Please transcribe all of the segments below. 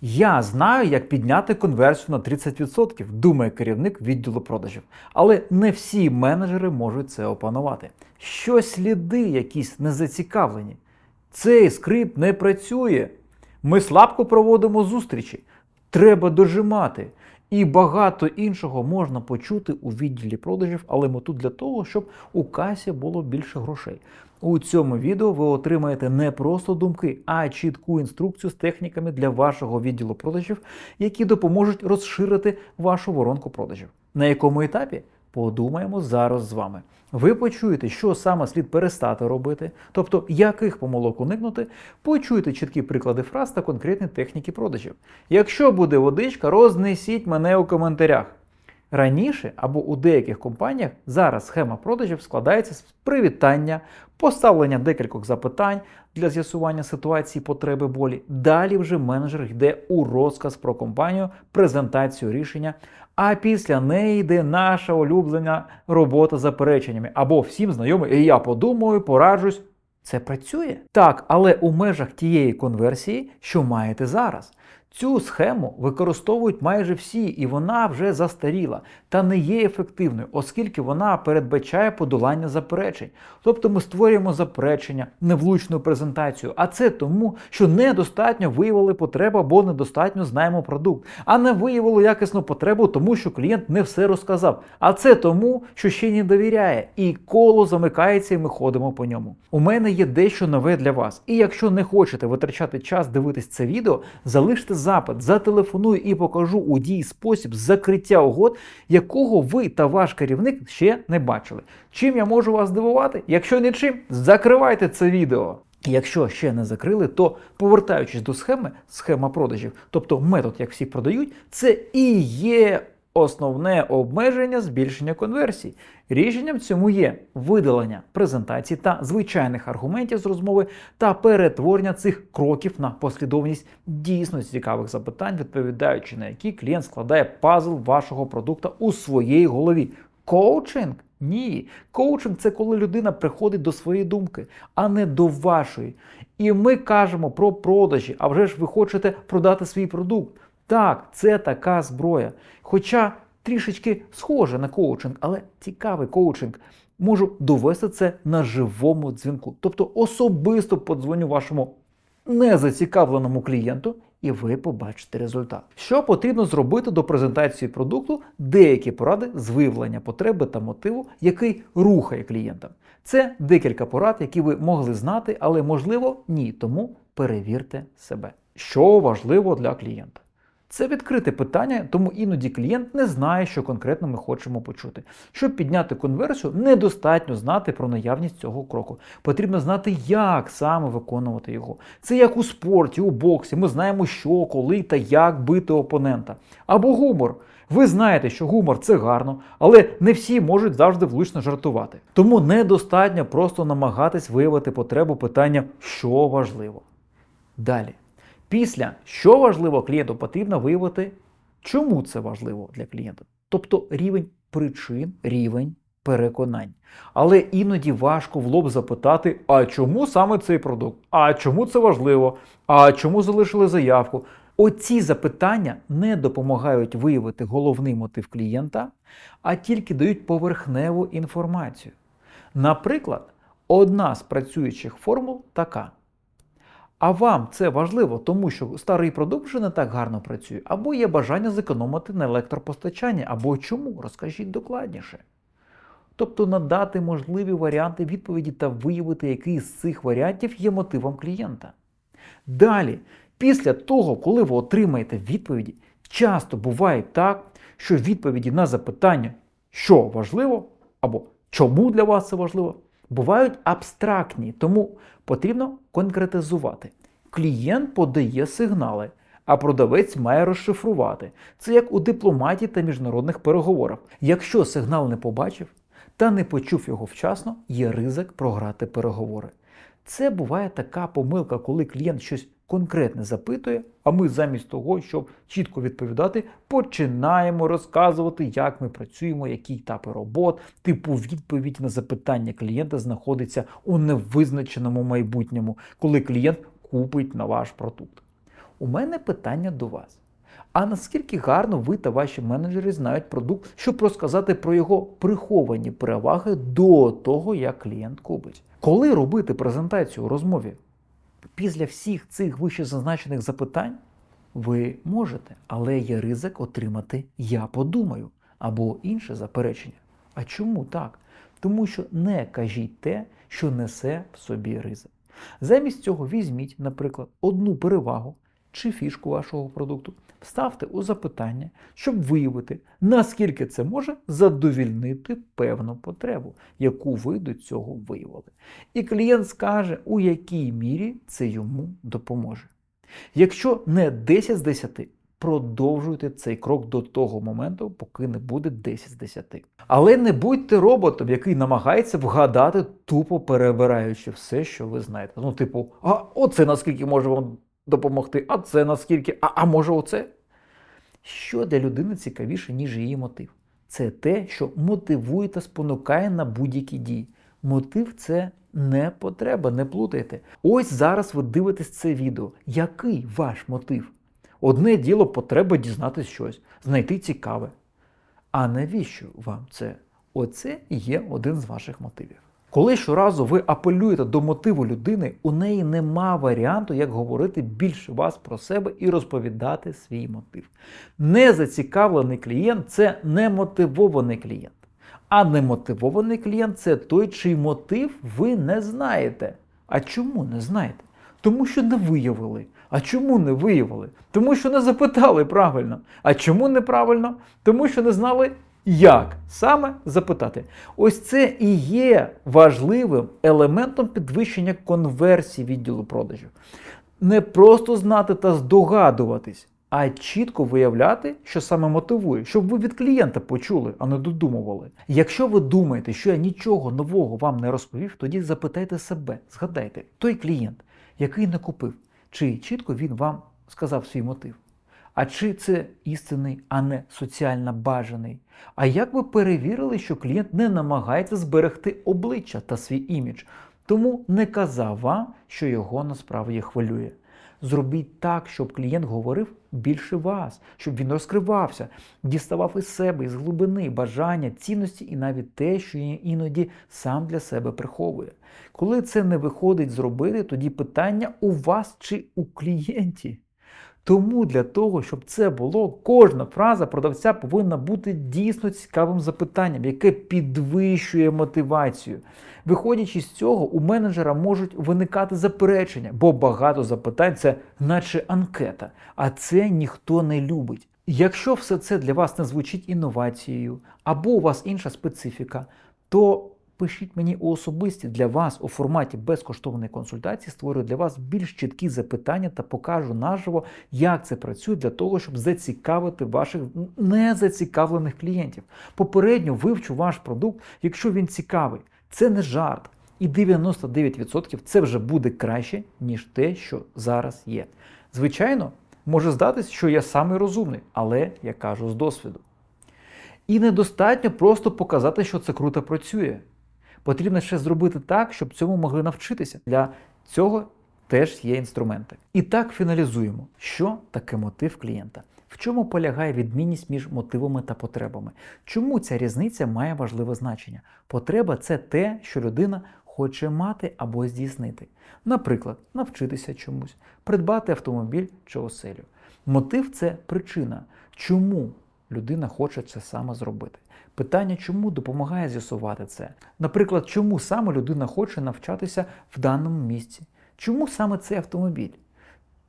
Я знаю, як підняти конверсію на 30%, думає керівник відділу продажів. Але не всі менеджери можуть це опанувати. Що сліди якісь незацікавлені. Цей скрипт не працює. Ми слабко проводимо зустрічі. Треба дожимати. І багато іншого можна почути у відділі продажів, але ми тут для того, щоб у касі було більше грошей. У цьому відео ви отримаєте не просто думки, а чітку інструкцію з техніками для вашого відділу продажів, які допоможуть розширити вашу воронку продажів. На якому етапі? Подумаємо зараз з вами. Ви почуєте, що саме слід перестати робити, тобто яких помилок уникнути, почуєте чіткі приклади фраз та конкретні техніки продажів. Якщо буде водичка, рознесіть мене у коментарях. Раніше або у деяких компаніях зараз схема продажів складається з привітання, поставлення декількох запитань для з'ясування ситуації, потреби болі. Далі вже менеджер йде у розказ про компанію, презентацію рішення. А після неї йде наша улюблена робота запереченнями або всім знайомий, і я подумаю, пораджусь. Це працює? Так, але у межах тієї конверсії, що маєте зараз. Цю схему використовують майже всі, і вона вже застаріла та не є ефективною, оскільки вона передбачає подолання заперечень. Тобто ми створюємо заперечення, невлучну презентацію, а це тому, що недостатньо виявили потребу або недостатньо знаємо продукт, а не виявили якісну потребу, тому що клієнт не все розказав. А це тому, що ще не довіряє, і коло замикається, і ми ходимо по ньому. У мене є дещо нове для вас. І якщо не хочете витрачати час дивитись це відео, залиште запит, зателефоную і покажу у дії спосіб закриття угод, якого ви та ваш керівник ще не бачили. Чим я можу вас здивувати? Якщо нічим, закривайте це відео. Якщо ще не закрили, то повертаючись до схеми, схема продажів, тобто метод, як всі продають, це і є основне обмеження збільшення конверсій. Рішенням цьому є видалення презентацій та звичайних аргументів з розмови та перетворення цих кроків на послідовність дійсно цікавих запитань, відповідаючи на які клієнт складає пазл вашого продукту у своїй голові. Коучинг? Ні. Коучинг це коли людина приходить до своєї думки, а не до вашої. І ми кажемо про продажі, а вже ж ви хочете продати свій продукт. Так, це така зброя. Хоча трішечки схоже на коучинг, але цікавий коучинг. Можу довести це на живому дзвінку. Тобто особисто подзвоню вашому незацікавленому клієнту, і ви побачите результат. Що потрібно зробити до презентації продукту, деякі поради з виявлення потреби та мотиву, який рухає клієнта. Це декілька порад, які ви могли знати, але можливо ні. Тому перевірте себе. Що важливо для клієнта. Це відкрите питання, тому іноді клієнт не знає, що конкретно ми хочемо почути. Щоб підняти конверсію, недостатньо знати про наявність цього кроку. Потрібно знати, як саме виконувати його. Це як у спорті, у боксі. Ми знаємо, що, коли та як бити опонента. Або гумор. Ви знаєте, що гумор це гарно, але не всі можуть завжди влучно жартувати. Тому недостатньо просто намагатись виявити потребу питання, що важливо. Далі. Після що важливо клієнту, потрібно виявити, чому це важливо для клієнта. Тобто рівень причин, рівень переконань. Але іноді важко в лоб запитати, а чому саме цей продукт? А чому це важливо? А чому залишили заявку? Оці запитання не допомагають виявити головний мотив клієнта, а тільки дають поверхневу інформацію. Наприклад, одна з працюючих формул така. А вам це важливо, тому що старий продукт вже не так гарно працює, або є бажання зекономити на електропостачанні, або чому? Розкажіть докладніше. Тобто надати можливі варіанти відповіді та виявити, який з цих варіантів є мотивом клієнта. Далі, після того, коли ви отримаєте відповіді, часто буває так, що відповіді на запитання, що важливо, або чому для вас це важливо, бувають абстрактні, тому потрібно конкретизувати. Клієнт подає сигнали, а продавець має розшифрувати. Це як у дипломатії та міжнародних переговорах. Якщо сигнал не побачив та не почув його вчасно, є ризик програти переговори. Це буває така помилка, коли клієнт щось конкретне запитує, а ми замість того, щоб чітко відповідати, починаємо розказувати, як ми працюємо, які етапи робот, типу відповідь на запитання клієнта знаходиться у невизначеному майбутньому, коли клієнт купить на ваш продукт. У мене питання до вас. А наскільки гарно ви та ваші менеджери знають продукт, щоб розказати про його приховані переваги до того, як клієнт купить? Коли робити презентацію у розмові? Після всіх цих вище зазначених запитань ви можете, але є ризик отримати я подумаю або інше заперечення. А чому так? Тому що не кажіть те, що несе в собі ризик. Замість цього візьміть, наприклад, одну перевагу чи фішку вашого продукту, вставте у запитання, щоб виявити, наскільки це може задовільнити певну потребу, яку ви до цього виявили. І клієнт скаже, у якій мірі це йому допоможе. Якщо не 10 з 10, продовжуйте цей крок до того моменту, поки не буде 10 з 10. Але не будьте роботом, який намагається вгадати, тупо перебираючи все, що ви знаєте. Ну, типу, а оце наскільки може вам допомогти, а це наскільки, а, а може оце? Що для людини цікавіше, ніж її мотив? Це те, що мотивує та спонукає на будь-які дії. Мотив це не потреба, не плутайте. Ось зараз ви дивитесь це відео. Який ваш мотив? Одне діло потреба дізнатись щось, знайти цікаве. А навіщо вам це? Оце є один з ваших мотивів. Коли щоразу ви апелюєте до мотиву людини, у неї нема варіанту, як говорити більше вас про себе і розповідати свій мотив. Незацікавлений клієнт це немотивований клієнт. А немотивований клієнт це той, чий мотив ви не знаєте. А чому не знаєте? Тому що не виявили. А чому не виявили? Тому що не запитали правильно. А чому неправильно? Тому що не знали, як саме запитати. Ось це і є важливим елементом підвищення конверсії відділу продажів. Не просто знати та здогадуватись, а чітко виявляти, що саме мотивує, щоб ви від клієнта почули, а не додумували. Якщо ви думаєте, що я нічого нового вам не розповів, тоді запитайте себе, згадайте, той клієнт, який не купив, чи чітко він вам сказав свій мотив. А чи це істинний, а не соціально бажаний? А як ви перевірили, що клієнт не намагається зберегти обличчя та свій імідж, тому не казав вам, що його насправді хвилює? Зробіть так, щоб клієнт говорив більше вас, щоб він розкривався, діставав із себе, із глибини, бажання, цінності і навіть те, що іноді сам для себе приховує. Коли це не виходить зробити, тоді питання у вас чи у клієнті. Тому для того, щоб це було, кожна фраза продавця повинна бути дійсно цікавим запитанням, яке підвищує мотивацію. Виходячи з цього, у менеджера можуть виникати заперечення, бо багато запитань це наче анкета, а це ніхто не любить. Якщо все це для вас не звучить інновацією, або у вас інша специфіка, то пишіть мені у особисті для вас у форматі безкоштовної консультації, створю для вас більш чіткі запитання та покажу наживо, як це працює для того, щоб зацікавити ваших незацікавлених клієнтів. Попередньо вивчу ваш продукт, якщо він цікавий. Це не жарт. І 99% це вже буде краще, ніж те, що зараз є. Звичайно, може здатись, що я самий розумний, але я кажу з досвіду. І недостатньо просто показати, що це круто працює. Потрібно ще зробити так, щоб цьому могли навчитися. Для цього теж є інструменти. І так фіналізуємо, що таке мотив клієнта. В чому полягає відмінність між мотивами та потребами? Чому ця різниця має важливе значення? Потреба це те, що людина хоче мати або здійснити. Наприклад, навчитися чомусь, придбати автомобіль чи оселю. Мотив це причина, чому людина хоче це саме зробити. Питання, чому допомагає з'ясувати це. Наприклад, чому саме людина хоче навчатися в даному місці? Чому саме цей автомобіль?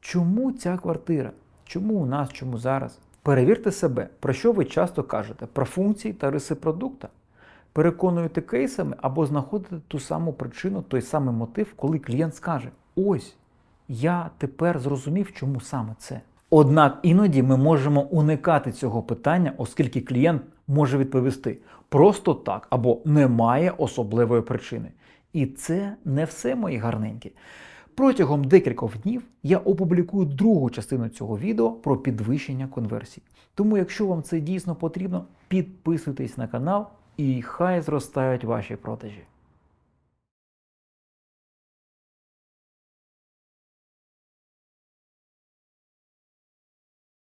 Чому ця квартира? Чому у нас, чому зараз? Перевірте себе, про що ви часто кажете, про функції та риси продукта. Переконуєте кейсами або знаходите ту саму причину, той самий мотив, коли клієнт скаже: Ось, я тепер зрозумів, чому саме це. Однак іноді ми можемо уникати цього питання, оскільки клієнт може відповісти просто так або немає особливої причини. І це не все мої гарненькі. Протягом декількох днів я опублікую другу частину цього відео про підвищення конверсій. Тому, якщо вам це дійсно потрібно, підписуйтесь на канал і хай зростають ваші продажі.